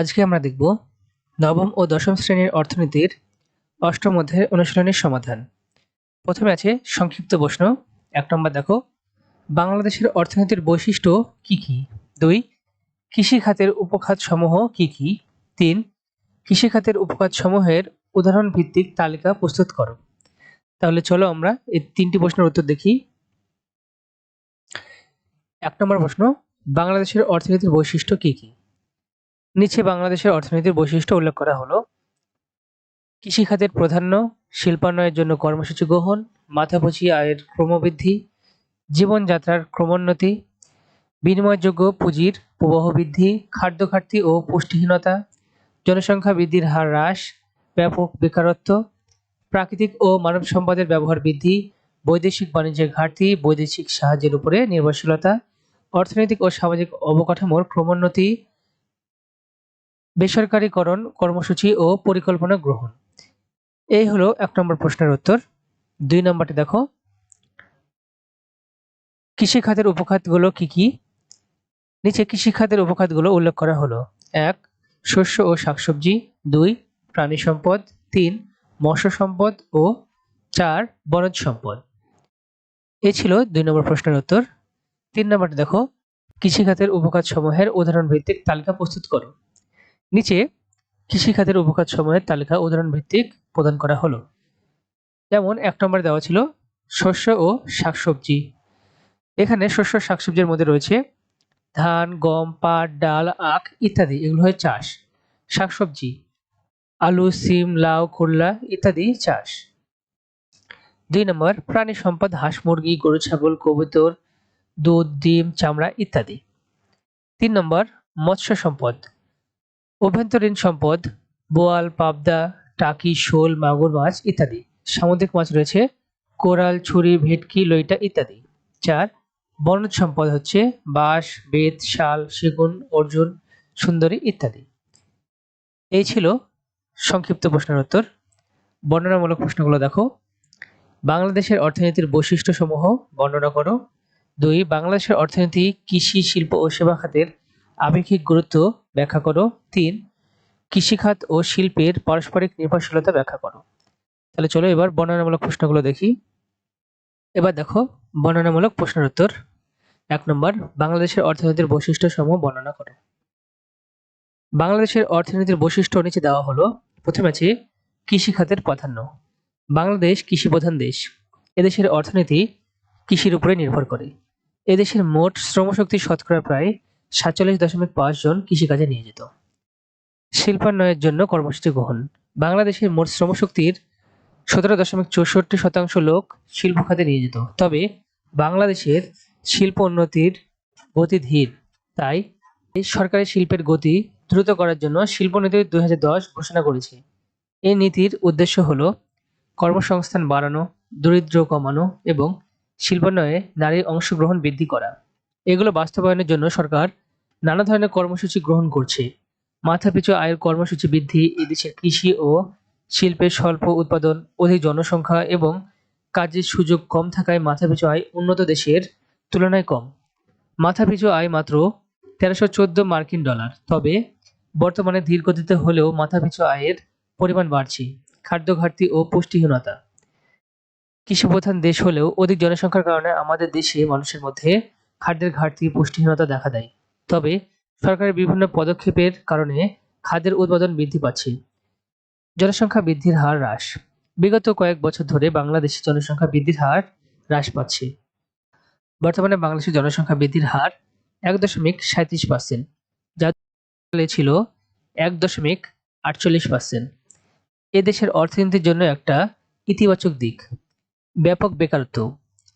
আজকে আমরা দেখব নবম ও দশম শ্রেণির অর্থনীতির অষ্টম অধ্যায়ের অনুশীলনের সমাধান। প্রথমে আছে সংক্ষিপ্ত প্রশ্ন। এক নম্বর দেখো, বাংলাদেশের অর্থনীতির বৈশিষ্ট্য কি কি? দুই কৃষি খাতের উপখাত সমূহ কি কি? তিন কৃষি খাতের উপখাত সমূহের উদাহরণ ভিত্তিক তালিকা প্রস্তুত করো। তাহলে চলো আমরা এই তিনটি প্রশ্নের উত্তর দেখি। এক নম্বর প্রশ্ন, বাংলাদেশের অর্থনীতির বৈশিষ্ট্য কি কি? নিচে বাংলাদেশের অর্থনীতির বৈশিষ্ট্য উল্লেখ করা হলো। কৃষিখাতের প্রাধান্য শিল্পায়নের জন্য কর্মসূচি গ্রহণ, মাথাপচি আয়ের ক্রমবৃদ্ধি, জীবনযাত্রার ক্রমোন্নতি, বিনিময়যোগ্য পুঁজির প্রবাহ বৃদ্ধি খাদ্য ঘাটতি ও পুষ্টিহীনতা, জনসংখ্যা বৃদ্ধির হার হ্রাস, ব্যাপক বেকারত্ব, প্রাকৃতিক ও মানব সম্পদের ব্যবহার বৃদ্ধি, বৈদেশিক বাণিজ্যের ঘাটতি, বৈদেশিক সাহায্যের উপরে নির্ভরশীলতা, অর্থনৈতিক ও সামাজিক অবকাঠামোর ক্রমোন্নতি বেসরকারীকরণ, কর্মসূচি ও পরিকল্পনা গ্রহণ। এই হলো এক নম্বর প্রশ্নের উত্তর। দুই নম্বরটি দেখো। কৃষি খাতের উপখাতগুলো কি কি? নিচে কৃষি খাতের উপখাতগুলো উল্লেখ করা হলো। এক, শস্য ও শাকসবজি। দুই, প্রাণী সম্পদ। তিন, মৎস্য সম্পদ। ও চার, বনজ সম্পদ। এ ছিল দুই নম্বর প্রশ্নের উত্তর। তিন নম্বরটি দেখো। কৃষিখাতের উপখাত সমূহের উদাহরণ ভিত্তিক তালিকা প্রস্তুত করো। নিচে কৃষিখাতের উপখাত সময়ের তালিকা উদাহরণ ভিত্তিক প্রদান করা হলো। যেমন এক নম্বরে দেওয়া ছিল শস্য ও শাকসবজি। এখানে শস্য শাকসবজির মধ্যে রয়েছে ধান, গম, পাট, ডাল, আখ ইত্যাদি, এগুলো হয় চাষ। শাকসবজি, আলু, সিম, লাউ, করলা ইত্যাদি চাষ। দুই নম্বর, প্রাণী সম্পদ, হাঁস, মুরগি, গরু, ছাগল, কবুতর, দুধ, ডিম, চামড়া ইত্যাদি। তিন নম্বর, মৎস্য সম্পদ। অভ্যন্তরীণ সম্পদ, বোয়াল, পাবদা, টাকি, শোল, মাগুর মাছ ইত্যাদি। সামুদ্রিক মাছ রয়েছে, কোরাল, ছুরি, ভেটকি, লইটা ইত্যাদি। চার, বনজ সম্পদ হচ্ছে বাঁশ, বেত, শাল, সেগুন, অর্জুন, সুন্দরী ইত্যাদি। এই ছিল সংক্ষিপ্ত প্রশ্নের উত্তর। বর্ণনামূলক প্রশ্নগুলো দেখো। বাংলাদেশের অর্থনীতির বৈশিষ্ট্যসমূহ বর্ণনা করো। দুই, বাংলাদেশের অর্থনীতি কৃষি, শিল্প ও সেবা খাতের আপেক্ষিক গুরুত্ব ব্যাখ্যা করো। তিন, কৃষিখাত ও শিল্পের পারস্পরিক নির্ভরশীলতা ব্যাখ্যা করো। তাহলে চলো এবার বর্ণনামূলক প্রশ্নগুলো দেখি। এবার দেখো, বর্ণনামূলক প্রশ্নের উত্তর। এক নম্বর, বাংলাদেশের অর্থনীতির বৈশিষ্ট্য সমূহ বর্ণনা করো। বাংলাদেশের অর্থনীতির বৈশিষ্ট্য নিচে দেওয়া হলো, প্রথমে আছে কৃষি খাতের প্রাধান্য। বাংলাদেশ কৃষি প্রধান দেশ। এদেশের অর্থনীতি কৃষির উপরে নির্ভর করে। এদেশের মোট শ্রমশক্তির শতকরা প্রায় সাতচল্লিশ দশমিক পাঁচ জন কৃষিকাজে নিয়োজিত। শিল্পান্বয়ের জন্য কর্মসূচি গ্রহণ। বাংলাদেশের মোট শ্রমশক্তির সতেরো দশমিক চৌষট্টি শতাংশ লোক শিল্প খাতে নিয়োজিত। তবে বাংলাদেশের শিল্প উন্নতির গতি ধীর। তাই সরকারি শিল্পের গতি দ্রুত করার জন্য শিল্পনীতি দুই হাজার দশ ঘোষণা করেছে। এই নীতির উদ্দেশ্য হল কর্মসংস্থান বাড়ানো, দরিদ্র কমানো এবং শিল্পান্বয়ে নারীর অংশগ্রহণ বৃদ্ধি করা। এগুলো বাস্তবায়নের জন্য সরকার নানা ধরনের কর্মসূচি গ্রহণ করছে। মাথাপিছু আয়ের কর্মসূচি বৃদ্ধি এদেশের কৃষি ও শিল্পের স্বল্প উৎপাদন, অধিক জনসংখ্যা এবং কাজের সুযোগ কম থাকায় মাথাপিছু আয় উন্নত দেশের তুলনায় কম। মাথাপিছু আয় মাত্র তেরোশো চোদ্দ মার্কিন ডলার, তবে বর্তমানে ধীর গতিতে হলেও মাথাপিছু আয়ের পরিমাণ বাড়ছে খাদ্য ঘাটতি ও পুষ্টিহীনতা। কৃষিপ্রধান দেশ হলেও অধিক জনসংখ্যার কারণে আমাদের দেশে মানুষের মধ্যে খাদ্যের ঘাটতি, পুষ্টিহীনতা দেখা দেয়। তবে সরকারের বিভিন্ন পদক্ষেপের কারণে খাদ্যের উৎপাদন বৃদ্ধি পাচ্ছে। জনসংখ্যা বৃদ্ধির হার হ্রাস। বিগত কয়েক বছর ধরে বাংলাদেশে জনসংখ্যা বৃদ্ধির হার হ্রাস পাচ্ছে। বর্তমানে বাংলাদেশের জনসংখ্যা বৃদ্ধির হার এক দশমিক সাঁত্রিশ পার্সেন্ট যা ছিল এক দশমিক আটচল্লিশ পার্সেন্ট। এ দেশের অর্থনীতির জন্য একটা ইতিবাচক দিক। ব্যাপক বেকারত্ব।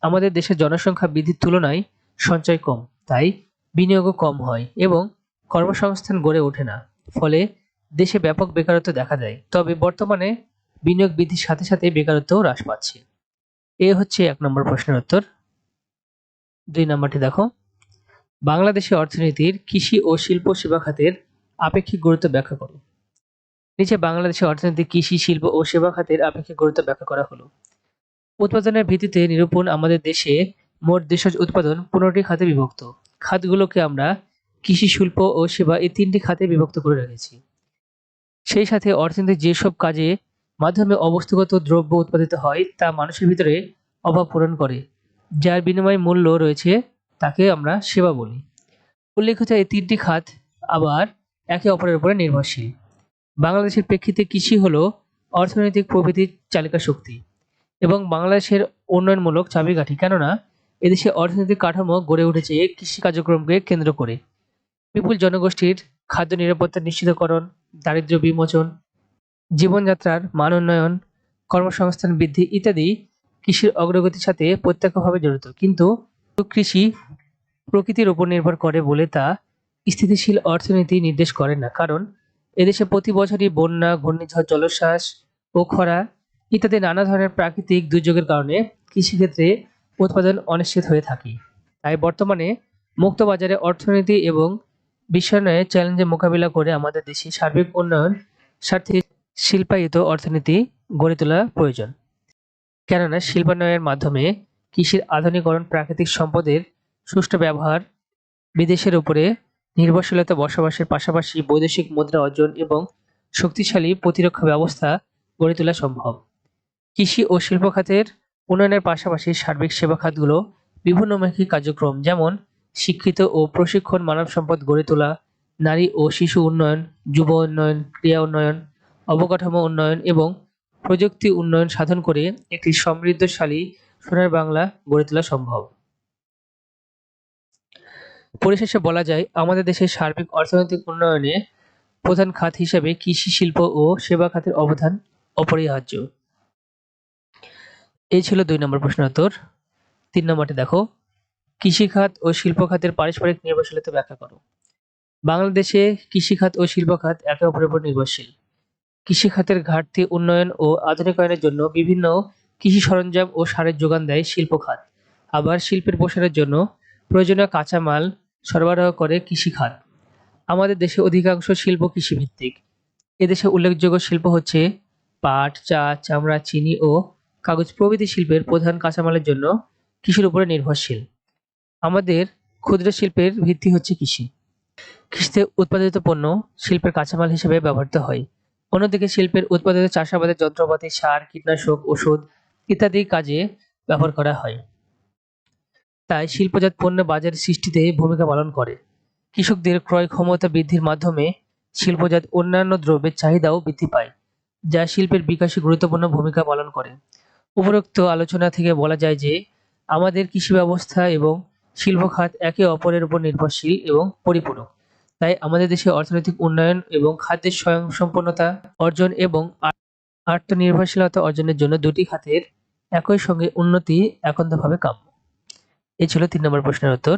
আমাদের দেশের জনসংখ্যা বৃদ্ধির তুলনায় সঞ্চয় কম, তাই বিনিয়োগও কম হয় এবং কর্মসংস্থান গড়ে ওঠে না। ফলে দেশে ব্যাপক বেকারত্ব দেখা দেয়। তবে বর্তমানে বিনিয়োগ বৃদ্ধির সাথে সাথে বেকারত্বও হ্রাস পাচ্ছে। এ হচ্ছে এক নম্বর প্রশ্নের উত্তর। দুই নম্বরটি দেখো। বাংলাদেশের অর্থনীতির কৃষি ও শিল্প সেবা খাতের আপেক্ষিক গুরুত্ব ব্যাখ্যা করো। নিচে বাংলাদেশের অর্থনীতি কৃষি, শিল্প ও সেবা খাতের আপেক্ষিক গুরুত্ব ব্যাখ্যা করা হলো। উৎপাদনের ভিত্তিতে নিরূপণ আমাদের দেশে মোট দেশজ উৎপাদন পনেরোটি খাতে বিভক্ত। খাতগুলোকে আমরা কৃষি শিল্প ও সেবা এই তিনটি খাতে বিভক্ত করে রেখেছি। সেই সাথে অর্থনীতির যেসব কাজে মাধ্যমে অবস্থাগত দ্রব্য উৎপাদিত হয়, তা মানুষের ভিতরে অভাব পূরণ করে, যার বিনিময় মূল্য রয়েছে তাকে আমরা সেবা বলি। উল্লেখিত এই তিনটি খাত আবার একে অপরের উপরে নির্ভরশীল। বাংলাদেশের প্রেক্ষিতে কৃষি হলো অর্থনৈতিক প্রবৃদ্ধির চালিকা শক্তি এবং বাংলাদেশের উন্নয়নমূলক চাবিকাঠি। কেননা এদেশে অর্থনৈতিক কাঠামো গড়ে উঠেছে কৃষি কার্যক্রমকে কেন্দ্র করে। বিপুল জনগোষ্ঠীর খাদ্য নিরাপত্তা নিশ্চিতকরণ, দারিদ্র্য বিমোচন, জীবনযাত্রার মান উন্নয়ন, কর্মসংস্থান বৃদ্ধি ইত্যাদি কৃষির অগ্রগতির সাথে প্রত্যক্ষভাবে জড়িত। কিন্তু কৃষি প্রকৃতির উপর নির্ভর করে বলে তা স্থিতিশীল অর্থনীতি নির্দেশ করে না। কারণ এদেশে প্রতি বছরই বন্যা, ঘূর্ণিঝড়, জলোচ্ছ্বাস ও খরা ইত্যাদি নানা ধরনের প্রাকৃতিক দুর্যোগের কারণে কৃষিক্ষেত্রে উৎপাদন অনিশ্চিত হয়ে থাকে। তাই বর্তমানে মুক্ত বাজারে অর্থনীতি এবং বিশ্বায়নের চ্যালেঞ্জের মোকাবিলা করে আমাদের দেশে সার্বিক উন্নয়ন স্বার্থে শিল্পায়িত অর্থনীতি গড়ে তোলা প্রয়োজন। কেননা শিল্পায়নের মাধ্যমে কৃষির আধুনিকরণ প্রাকৃতিক সম্পদের সুষ্ঠু ব্যবহার, বিদেশের উপরে নির্ভরশীলতা বসবাসের পাশাপাশি বৈদেশিক মুদ্রা অর্জন এবং শক্তিশালী প্রতিরক্ষা ব্যবস্থা গড়ে তোলা সম্ভব। কৃষি ও শিল্প খাতের উন্নয়নের পাশাপাশি সার্বিক সেবা খাতগুলো বিভিন্নমুখী কার্যক্রম যেমন শিক্ষিত ও প্রশিক্ষণ মানব সম্পদ গড়ে তোলা, নারী ও শিশু উন্নয়ন, যুব উন্নয়ন ক্রিয়া উন্নয়ন, অবকাঠামো উন্নয়ন এবং প্রযুক্তি উন্নয়ন সাধন করে একটি সমৃদ্ধশালী সোনার বাংলা গড়ে তোলা সম্ভব। পরিশেষে বলা যায়, আমাদের দেশের সার্বিক অর্থনৈতিক উন্নয়নে প্রধান খাত হিসেবে কৃষি শিল্প ও সেবা খাতের অবদান অপরিহার্য। এই ছিল দুই নম্বর প্রশ্নের উত্তর। তিন নম্বরটি দেখো। কৃষিখাত ও শিল্প খাতের পারস্পরিক নির্ভরশীলতা ব্যাখ্যা করো। বাংলাদেশে কৃষিখাত ও শিল্প খাত একে অপরের উপর নির্ভরশীল। কৃষিখাতের ঘাটতি উন্নয়ন ও আধুনিকায়নের জন্য বিভিন্ন কৃষি সরঞ্জাম ও সারের যোগান দেয় শিল্প খাত। আবার শিল্পের প্রসারের জন্য প্রয়োজনীয় কাঁচামাল সরবরাহ করে কৃষি খাত। আমাদের দেশে অধিকাংশ শিল্প কৃষিভিত্তিক। এদেশে উল্লেখযোগ্য শিল্প হচ্ছে পাট, চা, চামড়া, চিনি ও কাগজ প্রভৃতি শিল্পের প্রধান কাঁচামালের জন্য কৃষির উপরে নির্ভরশীল। আমাদের ক্ষুদ্র শিল্পের ভিত্তি হচ্ছে কৃষি। কৃষিতে উৎপাদিত পণ্য শিল্পের কাঁচামাল হিসেবে ব্যবহৃত হয়। অন্যদিকে শিল্পের উৎপাদিত চাষাবাদের যন্ত্রপাতি, সার, কীটনাশক, ওষুধ ইত্যাদি কাজে ব্যবহার করা হয়। তাই শিল্পজাত পণ্য বাজার সৃষ্টিতে ভূমিকা পালন করে। কৃষকদের ক্রয় ক্ষমতা বৃদ্ধির মাধ্যমে শিল্পজাত অন্যান্য দ্রব্যের চাহিদাও বৃদ্ধি পায়, যা শিল্পের বিকাশে গুরুত্বপূর্ণ ভূমিকা পালন করে। উপরোক্ত আলোচনা থেকে বলা যায় যে, আমাদের কৃষি ব্যবস্থা এবং শিল্প খাত একে অপরের উপর নির্ভরশীল এবং পরিপূরক। তাই আমাদের দেশে অর্থনৈতিক উন্নয়ন এবং খাদ্যের স্বয়ংসম্পন্নতা অর্জন এবং আত্মনির্ভরশীলতা অর্জনের জন্য দুটি খাতের একই সঙ্গে উন্নতি একান্তভাবে কাম্য। এ ছিল তিন নম্বর প্রশ্নের উত্তর।